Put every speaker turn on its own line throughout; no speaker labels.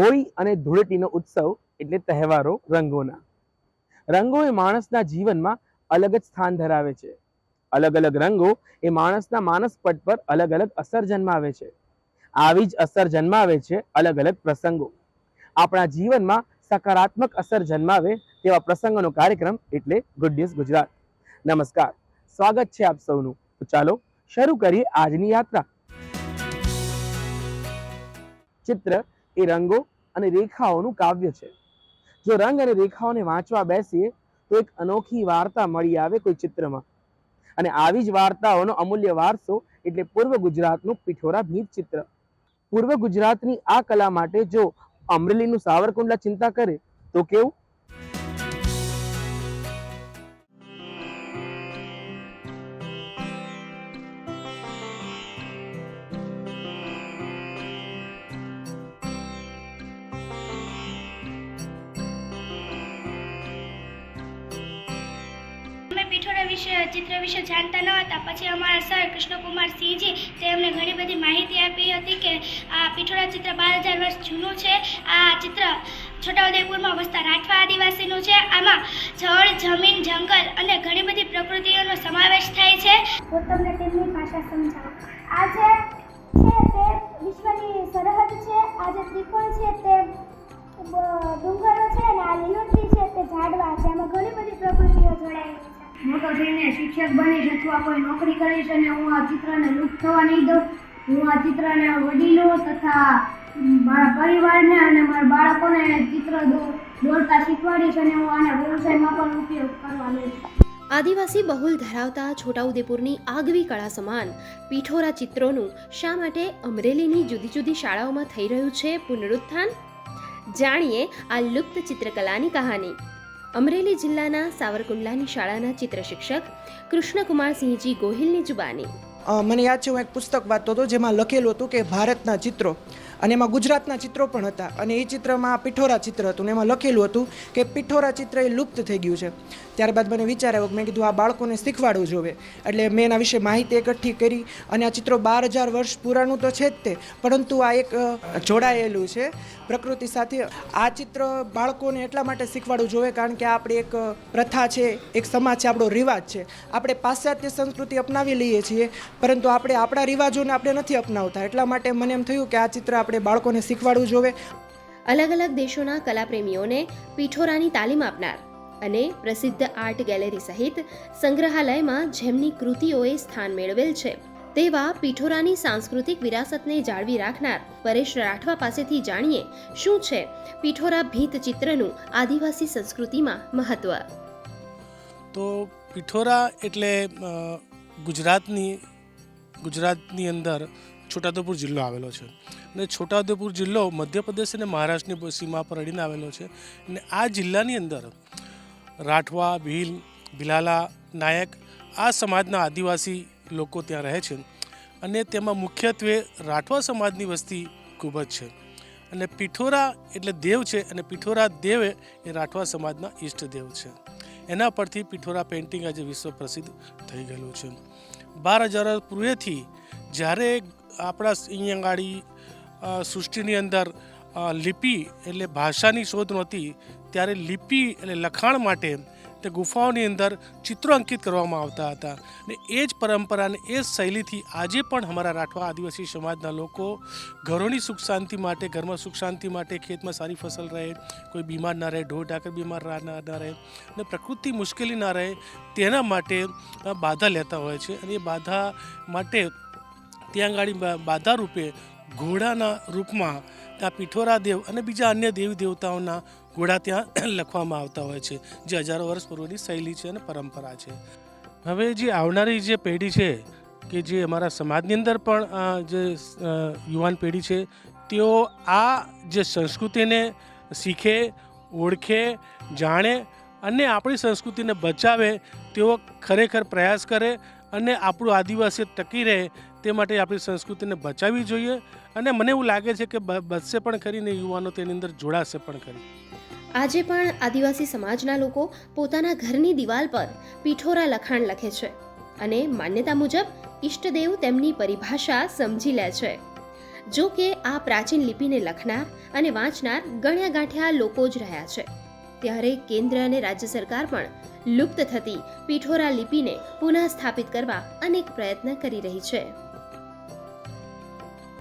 હોળી અને ધૂળેટીનો ઉત્સવ એટલે તહેવારો રંગોના. રંગો એ માણસના જીવનમાં અલગ જ સ્થાન ધરાવે છે. અલગ અલગ રંગો એ માણસના માનસ પટ પર અલગ અલગ અસર જન્માવે છે. આવી જ અસર જન્માવે છે અલગ અલગ પ્રસંગો. આપણા જીવનમાં સકારાત્મક અસર જન્માવે તેવા પ્રસંગોનો કાર્યક્રમ એટલે ગુડ ન્યૂઝ ગુજરાત નમસ્કાર, સ્વાગત છે આપ સૌનું. તો ચાલો શરૂ કરીએ આજની યાત્રા. ચિત્ર એ રંગો અને રેખાઓનું કાવ્ય છે. જો રંગ અને રેખાઓને વાંચવા બેસીએ, તો એક અનોખી વાર્તા મળી આવે કોઈ ચિત્રમાં. અને આવી જ વાર્તાઓનો અમૂલ્ય વારસો એટલે પૂર્વ ગુજરાતનું પિઠોરા ભીત ચિત્ર. પૂર્વ ગુજરાતની આ કલા માટે જો અમરેલીનું સાવરકુંડલા ચિંતા કરે, તો કેવું?
વિશે જાણતા ન હતા. પછી અમારા સર કૃષ્ણકુમાર સિંહજી તે અમને ઘણી બધી માહિતી આપી હતી કે આ પીઠોરા ચિત્ર બાર હજાર વર્ષ જૂનું છે. આ ચિત્ર છોટાઉદેપુરમાં વસતા રાઠવા આદિવાસીનું છે. આમાં જળ જમીન, જંગલ અને ઘણી બધી પ્રકૃતિઓનો સમાવેશ થાય છે. હું તમને તેમની ભાષા સમજાવું. આ જે છે તે વિશ્વની સરહદ છે. આ જે ત્રિકોણ છે તે ડુંગરો છે અને આ લીલોતરી છે તે ઝાડવા. છે આમાં ઘણી બધી પ્રકૃતિઓ જોડાયેલી
મોટો થઈને શિક્ષક બનીશ અથવા કોઈ નોકરી કરીશ અને હું આ ચિત્રને લુપ્ત થવા નહીં દઉં. હું આ ચિત્રને વડીલો તથા મારા પરિવારને અને મારા બાળકોને ચિત્ર દોરતા શીખવાડીશ અને હું આને વ્યવસાયમાં પણ ઉપયોગ કરવા લઈશ.
આદિવાસી બહુલ ધરાવતા છોટાઉદેપુરની આગવી કળા સમાન પીઠોરા ચિત્રોનું શા માટે અમરેલીની જુદી જુદી શાળાઓમાં થઈ રહ્યું છે પુનરુત્થાન? જાણીએ આ લુપ્ત ચિત્રકલાની કહાની. અમરેલી જિલ્લાના સાવરકુંડલાની શાળાના ચિત્ર શિક્ષક કૃષ્ણકુમારસિંહજી ગોહિલની જુબાની.
મને યાદ છે, હું એક પુસ્તક વાંચતો હતો જેમાં લખેલું હતું કે ભારતના ચિત્રો અને એમાં ગુજરાતના ચિત્રો પણ હતા. અને એ ચિત્રમાં પિઠોરા ચિત્ર હતું ને એમાં લખેલું હતું કે પિઠોરા ચિત્ર એ લુપ્ત થઈ ગયું છે. ત્યારબાદ મને વિચાર આવ્યો મેં કીધું આ બાળકોને શીખવાડવું જોવે એટલે મેં એના વિશે માહિતી એકઠી કરી અને આ ચિત્રો બાર હજાર વર્ષ પુરાણું તો છે જ તે, પરંતુ આ એક જોડાયેલું છે પ્રકૃતિ સાથે. આ ચિત્ર બાળકોને એટલા માટે શીખવાડવું જોઈએ કારણ કે આપણે આપણી એક પ્રથા છે, એક સમાજ છે, આપણો રિવાજ છે. આપણે પાશ્ચાત્ય સંસ્કૃતિ અપનાવી લઈએ છીએ, પરંતુ આપણે આપણા રિવાજોને આપણે નથી અપનાવતા. એટલા માટે મને એમ થયું કે આ ચિત્ર આપણે બાળકોને શીખવાડવું જોઈએ
અલગ અલગ દેશોના કલાપ્રેમીઓને પીઠોરાની તાલીમ આપનાર અને પ્રસિદ્ધ આર્ટ ગેલેરી સહિત સંગ્રહાલયમાં જેમની કૃતિઓએ સ્થાન મેળવેલ છે તેવા પીઠોરાની સાંસ્કૃતિક વિરાસતને જાળવી રાખનાર પરેશ રાઠવા પાસેથી જાણીએ શું છે પીઠોરા ભીત ચિત્રનું આદિવાસી સંસ્કૃતિમાં મહત્વ.
તો પીઠોરા એટલે ગુજરાતની ગુજરાતની અંદર છોટાઉદેપુર જિલ્લો આવેલો છે. અને છોટાઉદેપુર જિલ્લો મધ્યપ્રદેશ અને મહારાષ્ટ્રની સીમા પર અડીને આવેલો છે. અને આ જિલ્લાની અંદર રાઠવા, ભીલ, ભિલાલા, નાયક આ સમાજના આદિવાસી લોકો ત્યાં રહે છે. અને તેમાં મુખ્યત્વે રાઠવા સમાજની વસ્તી ખૂબ જ છે. અને પિઠોરા એટલે દેવ છે અને પિઠોરા દેવ એ રાઠવા સમાજના ઈષ્ટદેવ છે. એના પરથી પિઠોરા પેઇન્ટિંગ આજે વિશ્વ પ્રસિદ્ધ થઈ ગયેલું છે. બાર હજાર પૂર્વેથી જ્યારે આપણા અહીંયા ગાડી સૃષ્ટિની અંદર લિપિ એટલે ભાષાની શોધ નહોતી. ત્યારે લિપિ એટલે લખાણ માટે તે ગુફાઓની અંદર ચિત્રો અંકિત કરવામાં આવતા હતા. અને એ જ પરંપરાને એ જ શૈલીથી આજે પણ અમારા રાઠવા આદિવાસી સમાજના લોકો ઘરોની સુખ શાંતિ માટે, ઘરમાં સુખ શાંતિ માટે ખેતમાં સારી ફસલ રહે, કોઈ બીમાર ના રહે, ઢોર ઢાકર બીમાર ના રહે અને પ્રકૃતિ મુશ્કેલી ના રહે, તેના માટે બાધા લેતા હોય છે. અને એ બાધા માટે ત્યાં ગાડી બાધા રૂપે ઘોડાના રૂપમાં ત્યાં પિઠોરા દેવ અને બીજા અન્ય દેવી દેવતાઓના ઘોડા ત્યાં લખવામાં આવતા હોય છે, જે હજારો વર્ષ પૂર્વની શૈલી છે અને પરંપરા છે. હવે જે આવનારી જે પેઢી છે, કે જે અમારા સમાજની અંદર પણ જે યુવાન પેઢી છે, તેઓ આ જે સંસ્કૃતિને શીખે, ઓળખે, જાણે અને આપણી સંસ્કૃતિને બચાવે તેઓ ખરેખર પ્રયાસ કરે અને આપણું આદિવાસી ટકી રહે તે માટે આપણી સંસ્કૃતિને બચાવવી જોઈએ અને મને એવું લાગે છે કે બચશે પણ ખરીને યુવાનો તેની અંદર જોડાશે પણ ખરી.
આજે પણ આદિવાસી સમાજના લોકો પોતાના ઘરની દિવાલ પર પીઠોરા લખાણ લખે છે અને માન્યતા મુજબ ઈષ્ટદેવ તેમની પરિભાષા સમજી લે છે. જો કે આ પ્રાચીન લિપિને લખનાર અને વાંચનાર ગણ્યા ગાંઠ્યા લોકો જ રહ્યા છે. ત્યારે કેન્દ્ર અને રાજ્ય સરકાર પણ લુપ્ત થતી પીઠોરા લિપિને પુનઃ સ્થાપિત કરવા અનેક પ્રયત્ન કરી રહી છે.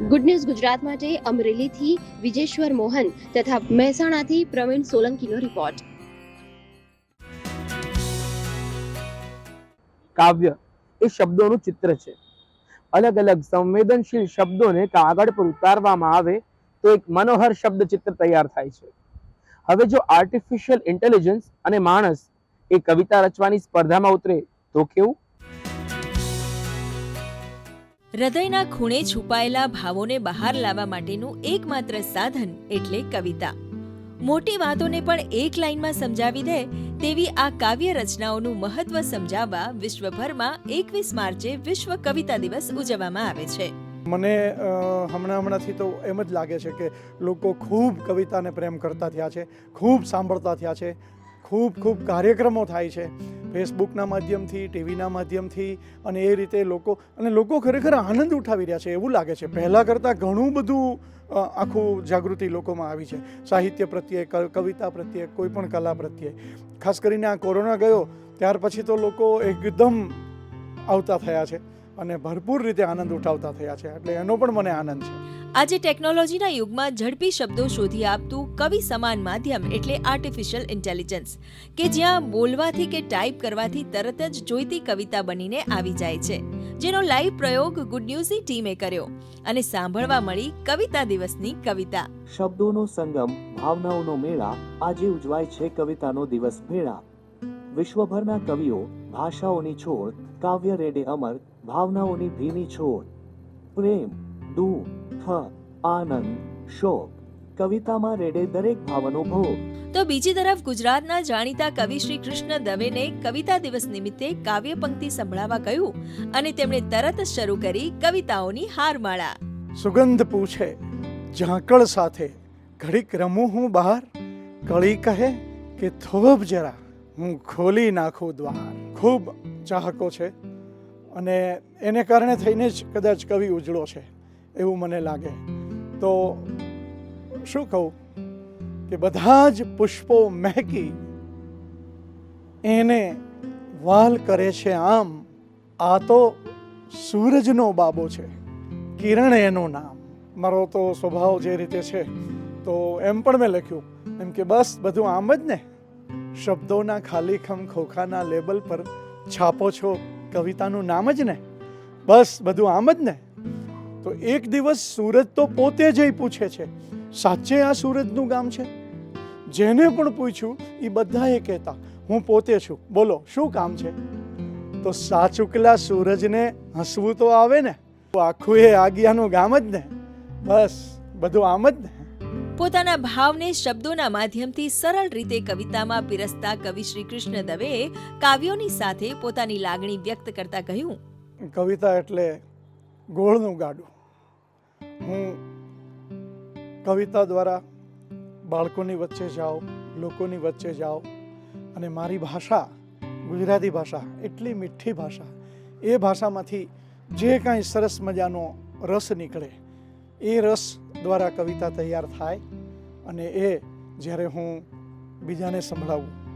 ગુડ ન્યૂઝ ગુજરાત માટે અમરેલીથી વિજેશ્વર મોહન તથા મહેસાણાથી પ્રવીણ સોલંકીનો રિપોર્ટ
કાવ્ય એ શબ્દોનું ચિત્ર છે. અલગ અલગ સંવેદનશીલ શબ્દોને કાગળ પર ઉતારવામાં આવે તો એક મનોહર શબ્દ ચિત્ર તૈયાર થાય છે. હવે જો આર્ટિફિશિયલ ઇન્ટેલિજન્સ અને માણસ એ કવિતા રચવાની સ્પર્ધામાં ઉતરે તો કેવું?
હૃદયના ખૂણે છુપાયેલા ભાવોને બહાર લાવવા માટેનું એકમાત્ર સાધન એટલે કવિતા. મોટી વાતોને પણ એક લાઈનમાં સમજાવી દે તેવી આ કાવ્ય રચનાઓનું મહત્વ સમજાવવા વિશ્વભરમાં એકવીસ માર્ચે વિશ્વ કવિતા દિવસ ઉજવવામાં આવે છે.
મને હમણાં હમણાંથી તો એમ જ લાગે છે કે લોકો ખૂબ કવિતાને પ્રેમ કરતા થયા છે, ખૂબ સાંભળતા થયા છે. ખૂબ ખૂબ કાર્યક્રમો થાય છે. ફેસબુકના માધ્યમથી ટીવીના માધ્યમથી અને એ રીતે લોકો અને લોકો ખરેખર આનંદ ઉઠાવી રહ્યા છે. એવું લાગે છે. પહેલાં કરતાં ઘણું બધું આખું જાગૃતિ લોકોમાં આવી છે. સાહિત્ય પ્રત્યે ક- કવિતા પ્રત્યે કોઈ પણ કલા પ્રત્યે. ખાસ કરીને આ કોરોના ગયો ત્યાર પછી તો લોકો એકદમ આવતા થયા છે અને ભરપૂર રીતે આનંદ ઉઠાવતા થયા છે. એટલે એનો પણ મને આનંદ છે.
આજે ટેકનોલોજીના યુગમાં ઝડપી શબ્દો શોધી આપતું કવિ સમાન માધ્યમ એટલે આર્ટિફિશિયલ ઇન્ટેલિજન્સ કે જ્યાં બોલવાથી કે ટાઈપ કરવાથી તરત જ જોઈતી કવિતા બનીને આવી જાય છે. જેનો લાઈવ પ્રયોગ ગુડ ન્યૂઝની ટીમે કર્યો અને સાંભળવા મળી કવિતા દિવસની કવિતા.
શબ્દોનો સંગમ, ભાવનાઓનો મેળા, આજે ઉજવાય છે કવિતાનો દિવસ મેળા. વિશ્વભરના કવિઓ, ભાષાઓની છોડ, કાવ્ય રેડે અમર, ભાવનાઓની ભીની છોડ. પ્રેમ દુઃખ આનંદ શોક. કવિતામાં રેડે દરેક ભાવ અનુભવો
તો બીજી તરફ ગુજરાતના જાણીતા કવિ શ્રી કૃષ્ણ દવેને કવિતા દિવસ નિમિત્તે કાવ્ય પંક્તિ સંભળાવા કહ્યું અને તેમણે તરત જ શરૂ કરી કવિતાઓની હારમાળા.
સુગંધ પૂછે ઝાંકળ સાથે ઘડીક રમું હું બહાર? કળી કહે કે થોભ જરા હું ખોલી નાખું દ્વાર. ખૂબ ચાહકો છે અને એને કારણે થઈને જ કદાચ કવિ ઉજળો છે. એવું મને લાગે. તો શું કહું કે બધા જ પુષ્પો મહેકી, એને વાલ કરે છે આમ. આ તો સૂરજનો બાબો છે, કિરણ એનું નામ. મારો તો સ્વભાવ જે રીતે છે, તો એમ પણ મેં લખ્યું. એમ કે બસ બધું આમ જ ને. શબ્દોના ખાલીખમ ખોખાના લેબલ પર છાપો છો કવિતાનું નામ જ ને. બસ બધું આમ જ ને. તો એક દિવસ સૂરજ તો પોતે જ પૂછે છે સાચે આ સૂરજનું ગામ છે? જેને પણ પૂછ્યું એ બધાએ કહેતા હું પોતે છું બોલો શું કામ છે? તો સાચુકલા સૂરજને હસવું તો આવે ને આખું એ આગિયાનું ગામ જ ને બસ બધું આમ જ ને.
પોતાના ભાવને શબ્દોના માધ્યમથી સરળ રીતે કવિતામાં પીરસતા કવિ શ્રી કૃષ્ણ દવેએ કાવ્યોની સાથે પોતાની લાગણી વ્યક્ત કરતા કહ્યું
કવિતા એટલે ગોળનું ગાડું. હું કવિતા દ્વારા બાળકોની વચ્ચે જાઓ લોકોની વચ્ચે જાઓ અને મારી ભાષા ગુજરાતી ભાષા, એટલી મીઠી ભાષા, એ ભાષામાંથી જે કાંઈ સરસ મજાનો રસ નીકળે, એ રસ દ્વારા કવિતા તૈયાર થાય અને એ જ્યારે હું બીજાને સંભળાવું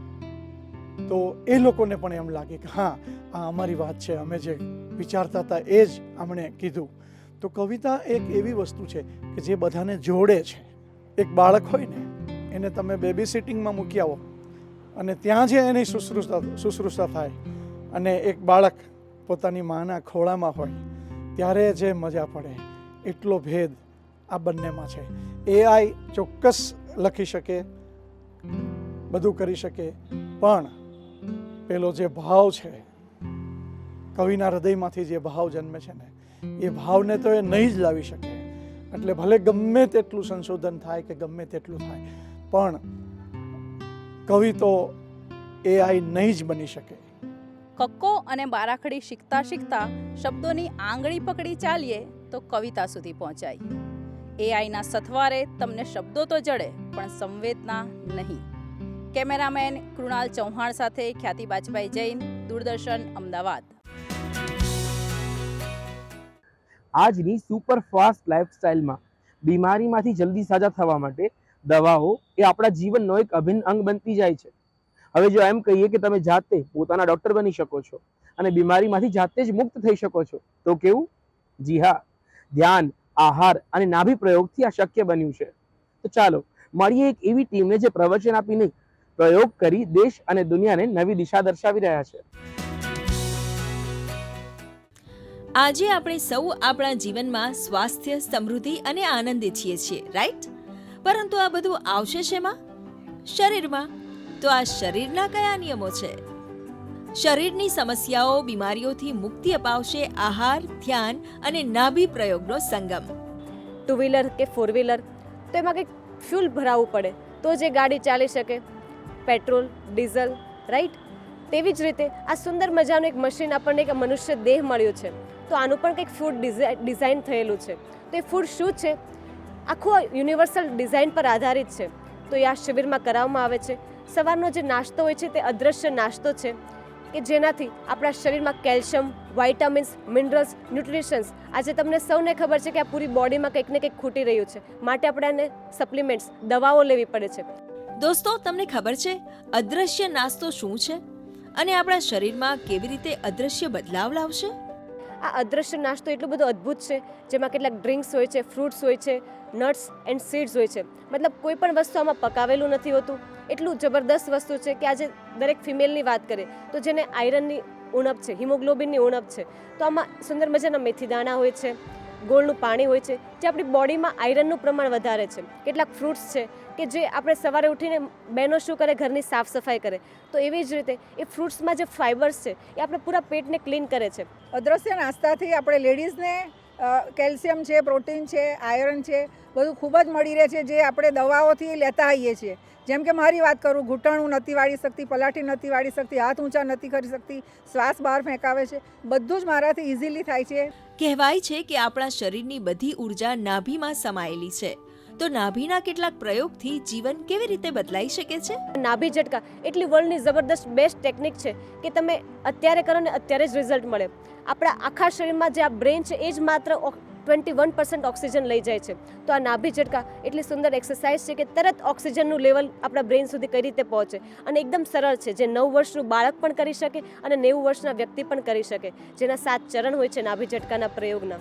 તો એ લોકોને પણ એમ લાગે કે હા, આ અમારી વાત છે, અમે જે વિચારતા હતા એ જ આમણે કીધું. તો કવિતા એક એવી વસ્તુ છે કે જે બધાને જોડે છે. એક બાળક હોય ને, એને તમે બેબી સિટિંગમાં મૂકી આવો અને ત્યાં જે એની શુશ્રુષા શુશ્રુષા થાય અને એક બાળક પોતાની માના ખોળામાં હોય, ત્યારે જે મજા પડે, એટલો ભેદ આ બંનેમાં છે. એઆઈ ચોક્કસ લખી શકે, બધું કરી શકે, પણ પેલો જે ભાવ છે, કવિના હૃદયમાંથી જે ભાવ જન્મે છે ને, એ ભાવને તો એ નહીં જ લાવી શકે. એટલે ભલે ગમે તેટલું સંશોધન થાય કે ગમે તેટલું થાય, પણ કવિ તો એઆઈ નહીં જ બની શકે.
કક્કો અને બારાખડી શીખતા શીખતા શબ્દોની આંગળી પકડી ચાલીએ તો કવિતા સુધી પહોંચાય. એઆઈના સથવારે તમને શબ્દો તો જડે, પણ સંવેદના નહીં. કેમેરામેન કૃણાલ ચૌહાણ સાથે ખ્યાતિ બાજપાઈ જૈન, દૂરદર્શન, અમદાવાદ.
આજની સુપર ફાસ્ટ લાઈફસ્ટાઈલમાં બીમારીમાંથી જલ્દી સાજા થવા માટે દવાઓ એ આપણા જીવનનો એક અભિન્ન અંગ બનતી જાય છે. હવે જો એમ કહીએ કે તમે જાતે પોતાના ડોક્ટર બની શકો છો અને બીમારીમાંથી જાતે જ મુક્ત થઈ શકો છો, તો કેવું? જી હા, ધ્યાન, આહાર અને નાભી પ્રયોગથી આ શક્ય બન્યું છે. તો ચાલો, મળીએ એક એવી ટીમને જે પ્રવચન આપી નહીં પ્રયોગ કરી દેશ અને દુનિયાને નવી દિશા દર્શાવી રહ્યા છે.
આજે આપણે સૌ આપણા જીવનમાં સ્વાસ્થ્ય, સમૃદ્ધિ અને આનંદે છીએ છીએ રાઈટ પરંતુ આ બધું આવશે શેમાં? શરીરમાં. તો આ શરીરના કયા નિયમો છે? શરીરની સમસ્યાઓ, બીમારીઓથી મુક્તિ અપાવશે આહાર, ધ્યાન અને નાભી પ્રયોગનો સંગમ.
ટુ વ્હીલર કે ફોર વ્હીલર તો એમાં કંઈક ફ્યુલ ભરાવવું પડે. તો જે ગાડી ચાલી શકે. પેટ્રોલ, ડીઝલ રાઈટ તેવી જ રીતે આ સુંદર મજાનું એક મશીન આપણને એક મનુષ્ય દેહ મળ્યું છે. તો આનું પણ કંઈક ફૂડ ડિઝાઇન થયેલું છે. તો એ ફૂડ શું છે? આખું યુનિવર્સલ ડિઝાઇન પર આધારિત છે. તો એ આ શિબિરમાં કરાવવામાં આવે છે. સવારનો જે નાસ્તો હોય છે તે અદૃશ્ય નાસ્તો છે કે જેનાથી આપણા શરીરમાં કેલ્શિયમ વાઇટામિન્સ મિનરલ્સ ન્યુટ્રિશન્સ આજે તમને સૌને ખબર છે કે આ પૂરી બોડીમાં કંઈક ને કંઈક ખૂટી રહ્યું છે. માટે આપણે એને સપ્લિમેન્ટ્સ દવાઓ લેવી પડે છે.
દોસ્તો, તમને ખબર છે, અદ્રશ્ય નાસ્તો શું છે? અને આપણા શરીરમાં કેવી રીતે અદ્રશ્ય બદલાવ લાવશે?
આ અદૃશ્ય નાસ્તો એટલો બધો અદ્ભુત છે, જેમાં કેટલાક ડ્રિંક્સ હોય છે, ફ્રૂટ્સ હોય છે, નટ્સ એન્ડ સીડ્સ હોય છે. મતલબ કોઈ પણ વસ્તુ આમાં પકાવેલું નથી હોતું. એટલું જબરદસ્ત વસ્તુ છે કે આજે દરેક ફિમેલની વાત કરે તો જેને આયરનની ઉણપ છે, હિમોગ્લોબિનની ઉણપ છે, તો આમાં સુંદર મજાના મેથી દાણા હોય છે, ગોળનું પાણી હોય છે, જે આપણી બોડીમાં આયરનનું પ્રમાણ વધારે છે. કેટલાક ફ્રૂટ્સ છે કે જે આપણે સવારે ઉઠીને બહેનો શું કરે ઘરની સાફ સફાઈ કરે તો એવી જ રીતે એ ફ્રૂટ્સમાં જે ફાઇબર્સ છે એ આપણે પૂરા પેટને ક્લીન કરે છે.
અદ્રશ્ય નાસ્તાથી આપણે લેડીઝને કેલ્શિયમ છે પ્રોટીન છે આયરન છે બધું ખૂબ જ મળી રહે છે જે આપણે દવાઓથી લેતા આવીએ છીએ. જેમ કે મારી વાત કરું ઘૂંટણ હું નથી વાળી શકતી પલાઠી નથી વાળી શકતી હાથ ઊંચા નથી કરી શકતી શ્વાસ બહાર ફેંકાવે છે બધું જ મારાથી ઇઝીલી થાય છે.
કહેવાય છે કે આપણા શરીરની બધી ઊર્જા નાભીમાં સમાયેલી છે. તો નાભીના કેટલાક પ્રયોગથી જીવન કેવી રીતે બદલાઈ શકે છે?
નાભી ઝટકા. એટલી વર્લ્ડની જબરદસ્ત બેસ્ટ ટેકનિક છે કે તમે અત્યારે કરો ને અત્યારે જ રિઝલ્ટ મળે. આપણા આખા શરીરમાં જે આ બ્રેન છે એ જ માત્ર ટ્વેન્ટી વન પર્સન્ટ ઓક્સિજન લઈ જાય છે. તો આ નાભી ઝટકા એટલી સુંદર એક્સરસાઇઝ છે કે તરત ઓક્સિજનનું લેવલ આપણા બ્રેન સુધી કઈ રીતે પહોંચે. અને એકદમ સરળ છે. જે નવ વર્ષનું બાળક પણ કરી શકે અને નેવું વર્ષના વ્યક્તિ પણ કરી શકે. જેના સાત ચરણ હોય છે નાભી ઝટકાના પ્રયોગના.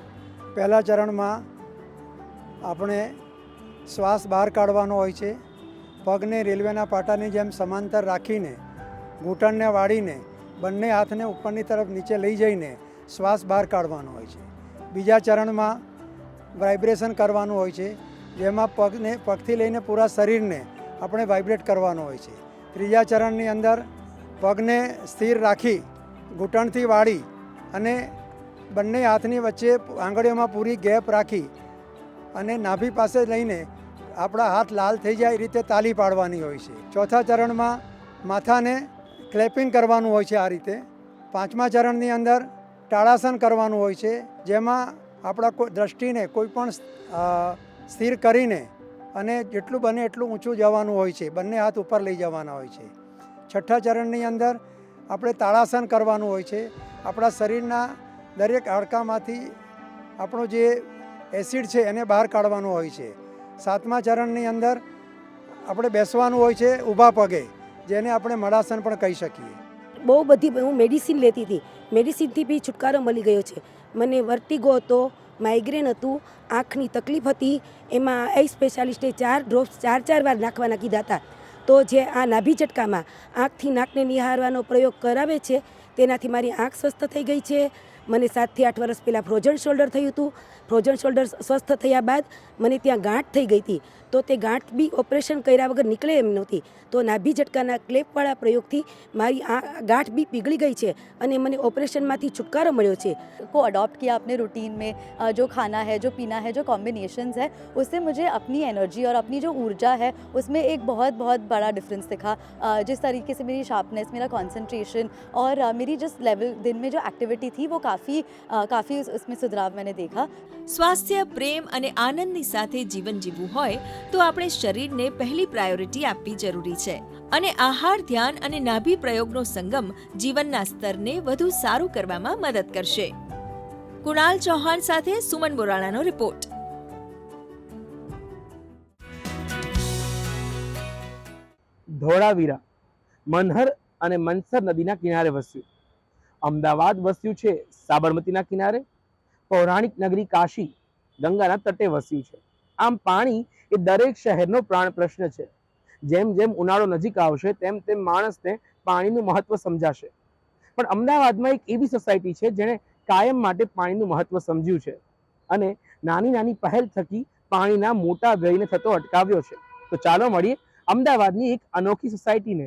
પહેલા ચરણમાં આપણે શ્વાસ બહાર કાઢવાનો હોય છે. પગને રેલવેના પાટાની જેમ સમાંતર રાખીને, ઘૂંટણને વાળીને, બંને હાથને ઉપરની તરફ નીચે લઈ જઈને શ્વાસ બહાર કાઢવાનો હોય છે. બીજા ચરણમાં વાઇબ્રેશન કરવાનું હોય છે, જેમાં પગને, પગથી લઈને પૂરા શરીરને આપણે વાઇબ્રેટ કરવાનું હોય છે. ત્રીજા ચરણની અંદર પગને સ્થિર રાખી, ઘૂંટણથી વાળી અને બંને હાથની વચ્ચે આંગળીઓમાં પૂરી ગેપ રાખી અને નાભી પાસે લઈને આપણા હાથ લાલ થઈ જાય એ રીતે તાલી પાડવાની હોય છે. ચોથા ચરણમાં માથાને ક્લેપિંગ કરવાનું હોય છે આ રીતે. પાંચમા ચરણની અંદર તાળાસન કરવાનું હોય છે, જેમાં આપણા કોઈ દ્રષ્ટિને કોઈ પણ સ્થિર કરીને અને જેટલું બને એટલું ઊંચું જવાનું હોય છે, બંને હાથ ઉપર લઈ જવાના હોય છે. છઠ્ઠા ચરણની અંદર આપણે તાળાસન કરવાનું હોય છે. આપણા શરીરના દરેક હાડકામાંથી આપણો જે એસિડ છે એને બહાર કાઢવાનું હોય છે. સાતમા ચરણની અંદર આપણે બેસવાનું હોય છે ઊભા પગે, જેને આપણે મડાસન પણ કહી શકીએ.
બહુ બધી હું મેડિસિન લેતી હતી. મેડિસિનથી બી છુટકારો મળી ગયો છે. મને વર્ટિગો હતો માઇગ્રેન હતું, આંખની તકલીફ હતી. એમાં આઈ સ્પેશિયાલિસ્ટે ચાર ડ્રોપ્સ ચાર ચાર વાર નાખવાના કીધા હતા. તો જે આ નાભી ઝટકામાં આંખથી નાકને નિહારવાનો પ્રયોગ કરાવે છે, તેનાથી મારી આંખ સ્વસ્થ થઈ ગઈ છે. મને સાતથી આઠ વર્ષ પહેલાં ફ્રોઝન શોલ્ડર થયું હતું. ફ્રોઝન શોલ્ડર સ્વસ્થ થયા બાદ મને ત્યાં ગાંઠ થઈ ગઈ હતી. તો તે ગાંઠ બી ઓપરેશન કર્યા વગર નીકળે એમ નહોતી તો નાભી ઝટકાના ક્લેપવાળા પ્રયોગથી મારી આ ગાંઠ બી પીગળી ગઈ છે અને મને ઓપરેશનમાંથી છુટકારો મળ્યો છે
को अडॉप्ट किया अपने रूटीन में अ, जो खाना है जो पीना है जो कॉम्बिनेशंस है उससे मुझे अपनी एनर्जी और अपनी जो ऊर्जा है उसमें एक बहुत बहुत बड़ा डिफरेंस दिखा अ, जिस तरीके से मेरी शार्पनेस मेरा कंसंट्रेशन और अ, मेरी जिस लेवल दिन में जो एक्टिविटी थी वो काफ़ी काफ़ी उस, उसमें सुधार मैंने देखा
સ્વાસ્થ્ય પ્રેમ અને આનંદની સાથે જીવન જીવવું હોય તો આપણે શરીરને પહેલી પ્રાયોરિટી આપવી જરૂરી છે. અને આહાર, ધ્યાન અને નાભી પ્રયોગનો સંગમ જીવનના સ્તરને વધુ સારું કરવામાં મદદ કરશે. કુણાલ ચૌહાણ સાથે સુમન બોરાણાનો રિપોર્ટ
ધોળાવીરા, મનહર અને મનસર નદીના કિનારે વસ્યું. અમદાવાદ વસ્યું છે સાબરમતીના કિનારે. પૌરાણિક નગરી કાશી ગંગાના તટે વસ્યું છે. આમ પાણી એ દરેક શહેરનો પ્રાણ પ્રશ્ન છે. જેમ જેમ ઉનાળો નજીક આવશે, તેમ તેમ માણસને પાણીનું મહત્વ સમજાશે. પણ અમદાવાદમાં એક એવી સોસાયટી છે, જેણે કાયમ માટે પાણીનું મહત્વ સમજ્યું છે અને નાની નાની પહેલ થકી પાણીના મોટા વ્યયને થતો અટકાવ્યો છે. તો ચાલો મળીએ અમદાવાદની એક અનોખી સોસાયટીને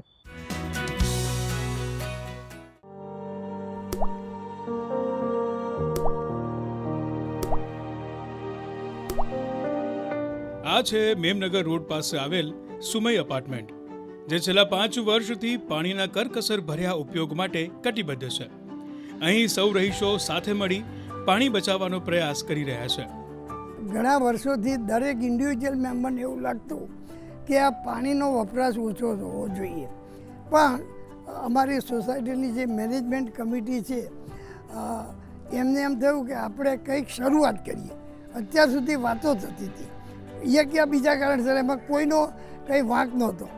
આ છે મેમનગર રોડ પાસે આવેલ સુમય અપાર્ટમેન્ટ જે છેલ્લા પાંચ વર્ષથી પાણીના કરકસર ભર્યા ઉપયોગ માટે કટિબદ્ધ છે. અહીં સૌ રહીશો સાથે મળી પાણી બચાવવાનો પ્રયાસ કરી રહ્યા છે.
ઘણા વર્ષોથી દરેક ઇન્ડિવિજ્યુઅલ મેમ્બરને એવું લાગતું કે આ પાણીનો વપરાશ ઓછો હોવો જોઈએ. પણ અમારી સોસાયટીની જે મેનેજમેન્ટ કમિટી છે એમને એમ થયું કે આપણે કંઈક શરૂઆત કરીએ. અત્યાર સુધી વાતો થતી હતી. એક યા બીજા કારણસર એમાં કોઈનો કંઈ વાંક નહોતો.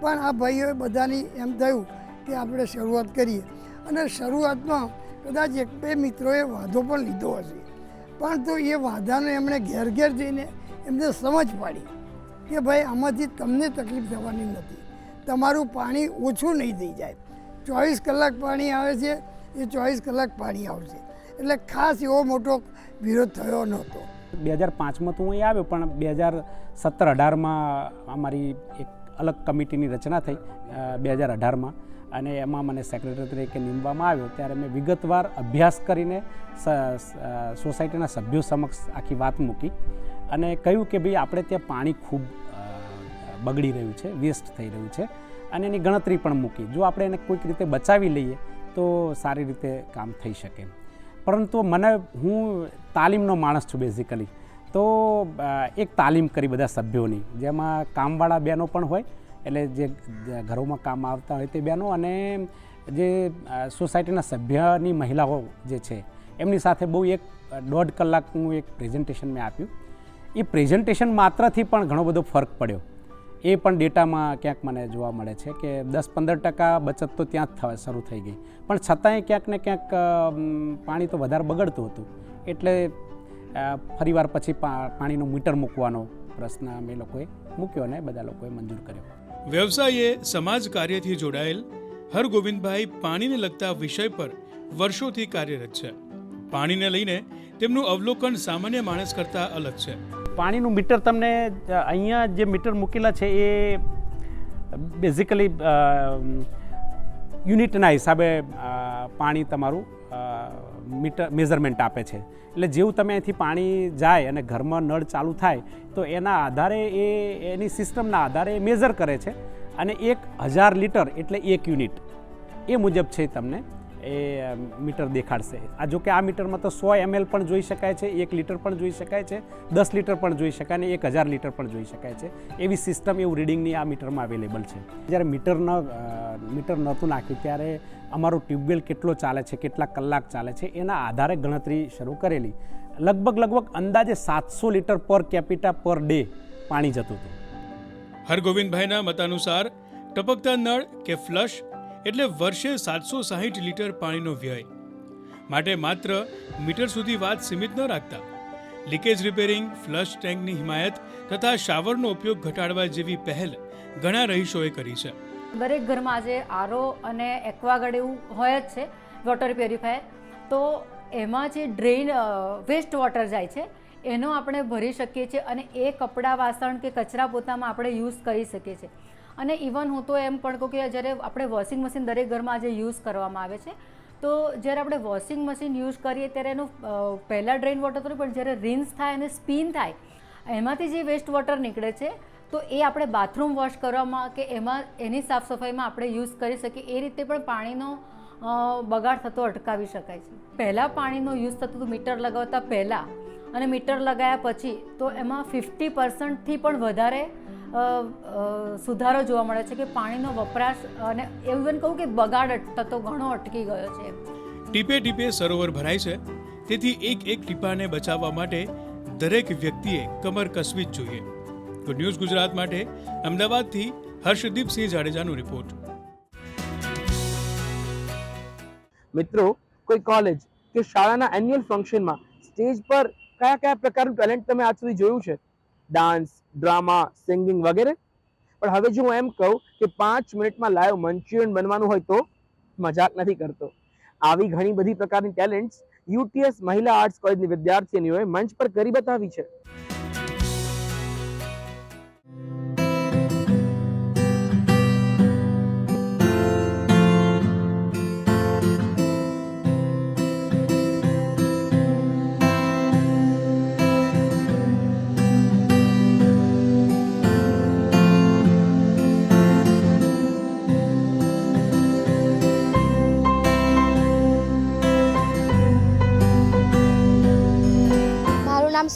પણ આ ભાઈઓએ બધાની એમ થયું કે આપણે શરૂઆત કરીએ. અને શરૂઆતમાં કદાચ એક બે મિત્રોએ વાંધો પણ લીધો હશે. પણ તો એ વાંધાને એમણે ઘેર ઘેર જઈને એમને સમજ પાડી કે ભાઈ, આમાંથી તમને તકલીફ થવાની નથી. તમારું પાણી ઓછું નહીં થઈ જાય. ચોવીસ કલાક પાણી આવે છે, એ ચોવીસ કલાક પાણી આવશે. એટલે ખાસ એવો મોટો વિરોધ થયો નહોતો.
બે હજાર પાંચમાં તો હું અહીં આવ્યો, પણ બે હજાર સત્તર અઢારમાં અમારી એક અલગ કમિટીની રચના થઈ બે હજાર અઢારમાં. અને એમાં મને સેક્રેટરી તરીકે નીમવામાં આવ્યો. ત્યારે મેં વિગતવાર અભ્યાસ કરીને સોસાયટીના સભ્યો સમક્ષ આખી વાત મૂકી અને કહ્યું કે ભાઈ આપણે ત્યાં પાણી ખૂબ બગડી રહ્યું છે, વેસ્ટ થઈ રહ્યું છે અને એની ગણતરી પણ મૂકી. જો આપણે એને કોઈક રીતે બચાવી લઈએ, તો સારી રીતે કામ થઈ શકે પરંતુ મને, હું તાલીમનો માણસ છું બેઝિકલી તો એક તાલીમ કરી બધા સભ્યોની. જેમાં કામવાળા બહેનો પણ હોય, એટલે જે ઘરોમાં કામ આવતા હોય તે બહેનો અને જે સોસાયટીના સભ્યની મહિલાઓ જે છે, એમની સાથે બહુ એક દોઢ કલાકનું એક પ્રેઝન્ટેશન મેં આપ્યું. એ પ્રેઝન્ટેશન માત્રથી પણ ઘણો બધો ફરક પડ્યો. એ પણ ડેટામાં ક્યાંક મને જોવા મળે છે કે દસ પંદર ટકા બચત તો ત્યાં જ થવા શરૂ થઈ ગઈ. પણ છતાંય ક્યાંક ને ક્યાંક પાણી તો વધારે બગડતું હતું. એટલે ફરીવાર પછી પાણીનું મીટર મૂકવાનો પ્રશ્ન અમે લોકોએ મૂક્યો અને બધા લોકોએ મંજૂર કર્યો.
વ્યવસાયે સમાજ કાર્યથી જોડાયેલ હરગોવિંદભાઈ પાણીને લગતા વિષય પર વર્ષોથી કાર્યરત છે. પાણીને લઈને તેમનું અવલોકન સામાન્ય માણસ કરતાં અલગ છે.
પાણીનું મીટર તમને અહીંયા જે મીટર મૂકેલા છે એ બેઝિકલી યુનિટના હિસાબે પાણી તમારું મીટર મેઝરમેન્ટ આપે છે. એટલે જેવું તમે અહીંથી પાણી જાય અને ઘરમાં નળ ચાલુ થાય, તો એના આધારે એ, એની સિસ્ટમના આધારે એ મેઝર કરે છે. અને એક હજાર લીટર એટલે એક યુનિટ એ મુજબ છે તમને એ મીટર દેખાડશે. આ જોકે આ મીટરમાં તો સો એમએલ પણ જોઈ શકાય છે, એક લીટર પણ જોઈ શકાય છે, દસ લીટર પણ જોઈ શકાય અને એક હજાર લીટર પણ જોઈ શકાય છે. એવી સિસ્ટમ, એવું રીડિંગની આ મીટરમાં અવેલેબલ છે. જ્યારે મીટર ન મીટર નહોતું નાખ્યું, ત્યારે અમારો ટ્યુબવેલ કેટલો ચાલે છે, કેટલા કલાક ચાલે છે, એના આધારે ગણતરી શરૂ કરેલી. લગભગ લગભગ અંદાજે સાતસો લીટર પર કેપિટા પર ડે પાણી જતું હતું.
હરગોવિંદભાઈના મતાનુસાર, ટપકતા નળ કે ફ્લશ એટલે વર્ષે સાતસો સાહીઠ લીટર પાણીનો વ્યય. માટે માત્ર મીટર સુધી વાત સીમિત ન રાખતા. લીકેજ રિપેરિંગ, ફ્લશ ટેન્કની હિમાયત તથા શાવરનો ઉપયોગ ઘટાડવા જેવી પહેલ ઘણા રહીશોએ કરી છે.
દરેક ઘરમાં આજે આરો અને એક્વાગાર્ડ એવું હોય જ છે, વોટર પ્યોરિફાયર. તો એમાં જે ડ્રેઇન વેસ્ટ વોટર જાય છે, એનો આપણે ભરી શકીએ છીએ અને એ કપડાં વાસણ કે કચરા પોતામાં આપણે યુઝ કરી શકીએ છીએ. અને ઇવન હું તો એમ પણ કહું કે જ્યારે આપણે વોશિંગ મશીન દરેક ઘરમાં આજે યુઝ કરવામાં આવે છે, તો જ્યારે આપણે વોશિંગ મશીન યુઝ કરીએ ત્યારે એનું પહેલાં ડ્રેઇન વોટર તો પણ જ્યારે રિન્સ થાય અને સ્પિન થાય, એમાંથી જે વેસ્ટ વોટર નીકળે છે, તો એ આપણે બાથરૂમ વોશ કરવામાં કે એમાં, એની સાફ સફાઈમાં આપણે યુઝ કરી શકીએ, એ રીતે પણ પાણીનો બગાડ થતો અટકાવી શકાય છે. પહેલાં પાણીનો યુઝ થતું હતું મીટર લગાવતા પહેલાં, અને મીટર લગાવ્યા પછી તો એમાં ફિફ્ટી પર્સન્ટથી પણ વધારે સુધારો જોવા મળે છે કે પાણીનો વપરાશ અને એવું કહું કે બગાડ થતો ઘણો અટકી ગયો છે.
ટીપે ટીપે સરોવર ભરાય છે. તેથી એક એક ટીપાને બચાવવા માટે દરેક વ્યક્તિએ કમર કસવી જ જોઈએ. ગુડ ન્યૂઝ ગુજરાત માટે. અમદાવાદથી હર્ષદીપસિંહ જાડેજાનો રિપોર્ટ
મિત્રો કોઈ કોલેજ કે શાળાના એન્યુઅલ ફંક્શનમાં સ્ટેજ પર કયા કયા પ્રકારનું ટેલેન્ટ તમે આજ સુધી જોયું છે? ડાન્સ ડ્રામા, સિંગિંગ વગેરે. પણ હવે જો હું એમ કહું કે પાંચ મિનિટમાં લાઈવ મંચુરિયન બનવાનું હોય તો મજાક નથી કરતો. આવી ઘણી બધી પ્રકારની ટેલેન્ટ્સ યુટીએસ મહિલા આર્ટ્સ કોલેજની વિદ્યાર્થીનીઓએ મંચ પર કરી બતાવી છે.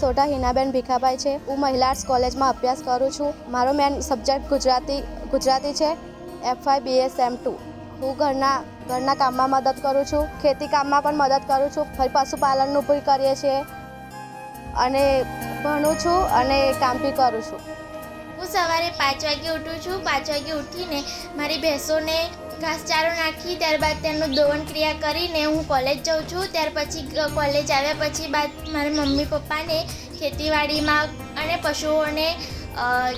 સોઢા હિનાબેન ભીખાભાઈ છે. હું મહિલા આર્ટ્સ કોલેજમાં અભ્યાસ કરું છું. મારો મેન સબ્જેક્ટ ગુજરાતી ગુજરાતી છે. FI BS M two. હું ઘરના ઘરના કામમાં મદદ કરું છું. ખેતી કામમાં પણ મદદ કરું છું. ફરી પશુપાલનનું પણ કરીએ છીએ. અને ભણું છું અને કામ બી કરું છું.
હું સવારે પાંચ વાગે ઉઠું છું. પાંચ વાગે ઉઠીને મારી ભેંસોને ઘાસચારો નાખી, ત્યારબાદ તેનું દોવન ક્રિયા કરીને હું કોલેજ જાઉં છું. ત્યાર પછી કોલેજ આવ્યા પછી બાદ મારા મમ્મી પપ્પાને ખેતીવાડીમાં અને પશુઓને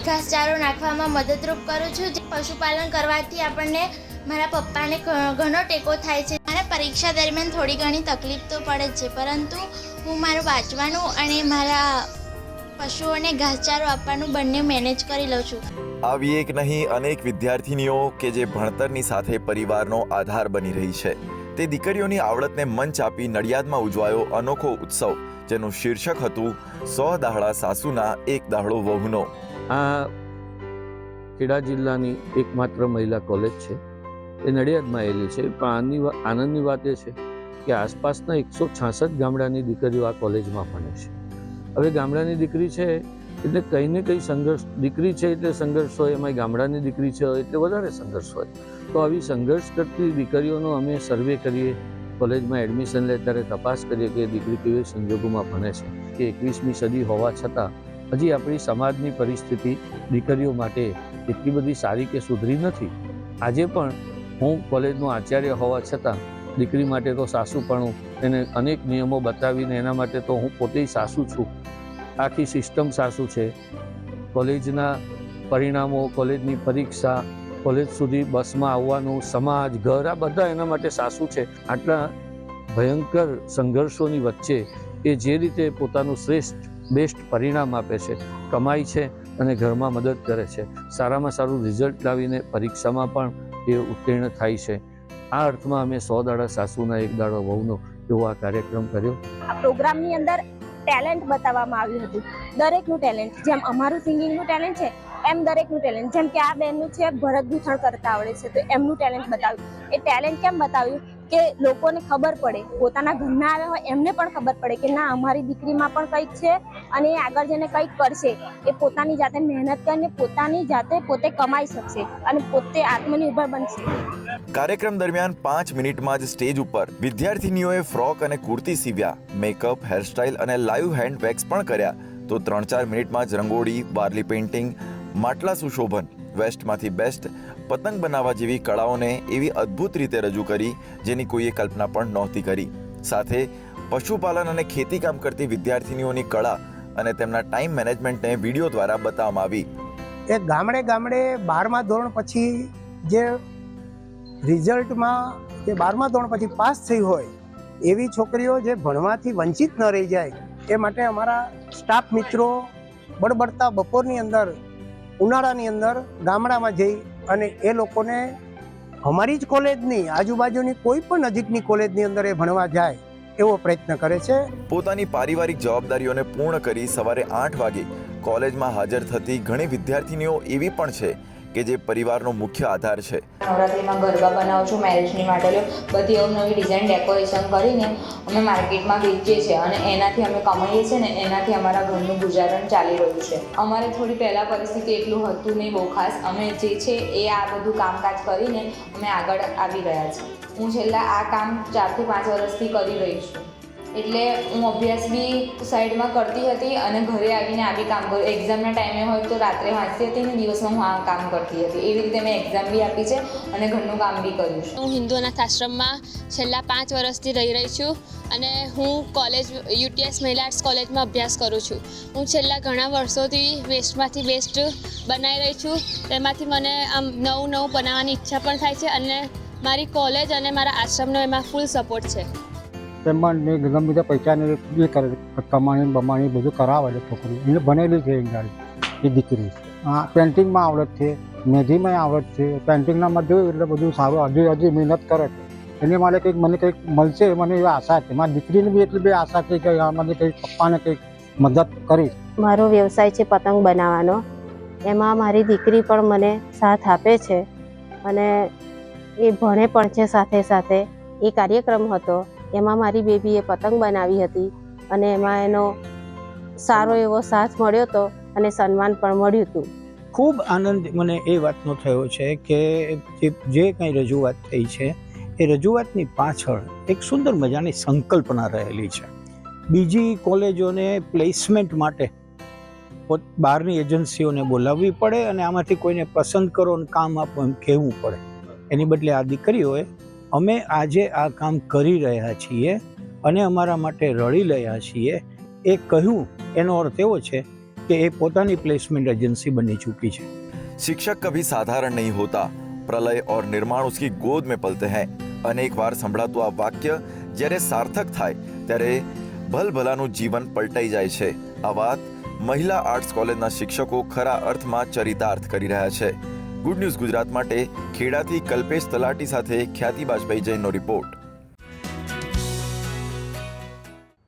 ઘાસચારો નાખવામાં મદદરૂપ કરું છું. જે પશુપાલન કરવાથી આપણને મારા પપ્પાને ઘણો ટેકો થાય છે. મારા પરીક્ષા દરમિયાન થોડી ઘણી તકલીફ તો પડે છે. પરંતુ હું મારું વાંચવાનું અને મારા પશુઓને ઘાસચારો આપવાનું બંને મેનેજ કરી લઉં છું.
આવી એક નહીં અનેક વિદ્યાર્થીનીઓ કે જે ભણતરની સાથે પરિવારનો આધાર બની રહી છે. તે દીકરીઓની આવડતને મંચ આપી નડિયાદમાં ઉજવાયો અનોખો ઉત્સવ જેનું શીર્ષક હતું સો દાહડા સાસુના એક દાહડો વહુનો.
આ ખેડા જિલ્લાની એકમાત્ર મહિલા કોલેજ છે. એ નડિયાદમાં આવેલી છે. પણ આની આનંદની વાત એ છે કે આસપાસના એકસો છાસઠ ગામડાની દીકરીઓ આ કોલેજમાં ભણે છે. હવે ગામડાની દીકરી છે, એટલે કંઈ ને કંઈ સંઘર્ષ, દીકરી છે એટલે સંઘર્ષ હોય એમાં ગામડાની દીકરી છે એટલે વધારે સંઘર્ષ હોય. તો આવી સંઘર્ષ કરતી દીકરીઓનો અમે સર્વે કરીએ, કોલેજમાં એડમિશન લે, ત્યારે તપાસ કરીએ કે દીકરી કેવી સંજોગોમાં ભણે છે. કે એકવીસમી સદી હોવા છતાં હજી આપણી સમાજની પરિસ્થિતિ દીકરીઓ માટે એટલી બધી સારી કે સુધરી નથી. આજે પણ હું કોલેજનો આચાર્ય હોવા છતાં દીકરી માટે તો સાસુપણું, એને અનેક નિયમો બતાવીને એના માટે તો હું પોતે સાસુ છું. આખી સિસ્ટમ સાસુ છે. કોલેજના પરિણામો, કોલેજની પરીક્ષા, કોલેજ સુધી બસમાં આવવાનું, સમાજ, ઘર, આ બધા એના માટે સાસુ છે. આટલા ભયંકર સંઘર્ષોની વચ્ચે એ જે રીતે પોતાનું શ્રેષ્ઠ બેસ્ટ પરિણામ આપે છે, કમાય છે અને ઘરમાં મદદ કરે છે. સારામાં સારું રિઝલ્ટ લાવીને પરીક્ષામાં પણ એ ઉત્તીર્ણ થાય છે. આ અર્થમાં અમે સો દાડા સાસુના એક દાડો વહુનો એવો આ કાર્યક્રમ કર્યો.
આ પ્રોગ્રામની અંદર ટેલેન્ટ બતાવવામાં આવ્યું હતું. દરેકનું ટેલેન્ટ જેમ અમારું સિંગિંગનું ટેલેન્ટ છે, એમ દરેકનું ટેલેન્ટ જેમ કે આ બેનનું છે, ભરત ગૂંથણ કરતા આવડે છે, તો એમનું ટેલેન્ટ બતાવ્યું. એ ટેલેન્ટ કેમ બતાવ્યું? કે લોકોને ખબર પડે. પોતાના ઘરના આવ્યા હોય એમને પણ ખબર પડે કે ના, અમારી દીકરીમાં પણ કંઈક છે અને એ આગળ જઈને કંઈક કરશે. એ પોતાની જાતે મહેનત કરીને પોતાની જાતે પોતે કમાઈ શકશે અને પોતે આત્મનિર્ભર બનશે.
કાર્યક્રમ દરમિયાન પાંચ મિનિટમાં જ સ્ટેજ ઉપર વિદ્યાર્થીનીઓએ ફ્રોક અને કુર્તી સીવ્યા, મેકઅપ, હેરસ્ટાઇલ અને લાઈવ હેન્ડબેગ્સ પણ કર્યા. તો ત્રણ ચાર મિનિટમાં જ રંગોળી, બારલી પેઇન્ટિંગ માટલા સુશોભન, વેસ્ટમાંથી બેસ્ટ પતંગ બનાવવા જેવી કળાઓને એવી અદ્ભુત રીતે રજૂ કરી, જેની કોઈએ કલ્પના પણ નહોતી કરી. સાથે પશુપાલન અને ખેતીકામ કરતી વિદ્યાર્થીનીઓની કળા અને તેમના ટાઈમ મેનેજમેન્ટને વીડિયો દ્વારા બતાવવામાં આવી.
એ ગામડે ગામડે બારમા ધોરણ પછી જે રિઝલ્ટમાં જે બારમા ધોરણ પછી પાસ થઈ હોય, એવી છોકરીઓ જે ભણવાથી વંચિત ન રહી જાય, એ માટે અમારા સ્ટાફ મિત્રો બળબડતા બપોરની અંદર ઉનાળાની અંદર ગામડામાં જઈ અને એ લોકોને અમારી જ કોલેજની આજુબાજુની કોઈ પણ નજીકની કોલેજની અંદર એ ભણવા જાય એવો પ્રયત્ન કરે છે.
પોતાની પારિવારિક જવાબદારીઓને પૂર્ણ કરી સવારે આઠ વાગે કોલેજમાં હાજર થતી ઘણી વિદ્યાર્થીનીઓ એવી પણ છે કે જે પરિવારનો મુખ્ય આધાર છે.
નવરાત્રિમાં ગરબા બનાવું છું મેરેજની માટે બધી અવનવી ડિઝાઇન ડેકોરેશન કરીને અમે માર્કેટમાં વેચીએ છીએ અને એનાથી અમે કમાઈએ છીએ ને એનાથી અમારા ઘરનું ગુજારણ ચાલી રહ્યું છે. અમારે થોડી પહેલાં પરિસ્થિતિ એટલું હતું નહીં, બહુ ખાસ. અમે જે છે એ આ બધું કામકાજ કરીને અમે આગળ આવી રહ્યા છીએ. હું છેલ્લા આ કામ ચારથી પાંચ વર્ષથી કરી રહી છું. એટલે હું અભ્યાસ બી સાઈડમાં કરતી હતી અને ઘરે આવીને આ બી કામ કરું. એક્ઝામના ટાઈમે હોય તો રાત્રે વાંચતી હતી અને દિવસમાં હું આ કામ કરતી હતી. એવી રીતે મેં એક્ઝામ બી આપી છે અને ઘરનું કામ બી કર્યું છે.
હું હિન્દુ અનાથ આશ્રમમાં છેલ્લા પાંચ વર્ષથી રહી રહી છું અને હું કોલેજ, યુટીએસ મહિલા આર્ટ્સ કોલેજમાં અભ્યાસ કરું છું. હું છેલ્લા ઘણા વર્ષોથી વેસ્ટમાંથી બેસ્ટ બનાવી રહી છું. તેમાંથી મને આમ નવું નવું બનાવવાની ઈચ્છા પણ થાય છે અને મારી કોલેજ અને મારા આશ્રમનો એમાં ફૂલ સપોર્ટ છે.
ને ગમે બધા પૈસાને એ કરે, કમાણી, બમાણી બધું કરાવે છે છોકરી. એને ભણેલી છે ગાડી, એ દીકરી. આ પેન્ટિંગમાં આવડત છે મેધીમાં આવડત છે. પેન્ટિંગનામાં જોયું એટલે બધું સારું, હજુ હજુ મહેનત કરે છે. એને માટે કંઈક, મને કંઈક મળશે, મને એવી આશા છે. મારી દીકરીને બી એટલી બી આશા છે કે મને કંઈક પપ્પાને કંઈક મદદ કરીશ.
મારો વ્યવસાય છે પતંગ બનાવવાનો. એમાં મારી દીકરી પણ મને સાથ આપે છે. અને એ ભણે પણ છે સાથે સાથે. એ કાર્યક્રમ હતો. એમાં મારી બેબીએ પતંગ બનાવી હતી અને એમાં એનો સારો એવો સાથ મળ્યો હતો અને સન્માન પણ મળ્યું હતું.
ખૂબ આનંદ મને એ વાતનો થયો છે કે જે કંઈ રજૂઆત થઈ છે, એ રજૂઆતની પાછળ એક સુંદર મજાની સંકલ્પના રહેલી છે. બીજી કોલેજોને પ્લેસમેન્ટ માટે બહારની એજન્સીઓને બોલાવવી પડે અને આમાંથી કોઈને પસંદ કરો અને કામ આપો એમ કહેવું પડે. એની બદલે આ દીકરીઓએ અમે આજે આ કામ કરી રહ્યા છીએ અને અમારા માટે રડી રહ્યા છીએ. એ કહ્યું, એનો અર્થ એવો છે કે એ પોતાની પ્લેસમેન્ટ એજન્સી બની ચૂકી છે.
શિક્ષક કભી સાધારણ નહીં હોતા. પ્રલય ઓર નિર્માણ ઉસકી ગોદ મેં પલતે હૈ. અનેક વાર સંભળાતું આ વાક્ય જ્યારે સાર્થક થાય, ત્યારે ભલભલાનું જીવન પલટાઈ જાય છે. આ વાત મહિલા આર્ટ્સ કોલેજના શિક્ષકો ખરા અર્થમાં ચરિતાર્થ કરી રહ્યા છે. ગુડ ન્યૂઝ ગુજરાત માટે ખેડાથી કલ્પેશ તલાટી સાથે ખ્યાતિ બાજપાઈ જૈનનો રિપોર્ટ.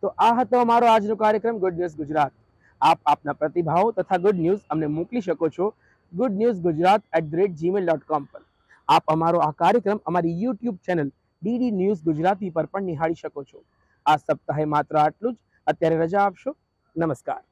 તો આ હતો અમારો આજનો કાર્યક્રમ ગુડ ન્યૂઝ ગુજરાત. આપ આપના પ્રતિભાવો તથા ગુડ ન્યૂઝ અમને મોકલી શકો છો good news Gujarat at the rate Gmail dot com પર. આપ અમારો આ કાર્યક્રમ અમારી YouTube channel DD News Gujarati પર પણ નિહાળી શકો છો. આ સપ્તાહે માત્ર આટલું જ. અત્યારે રજા આપશો. નમસ્કાર.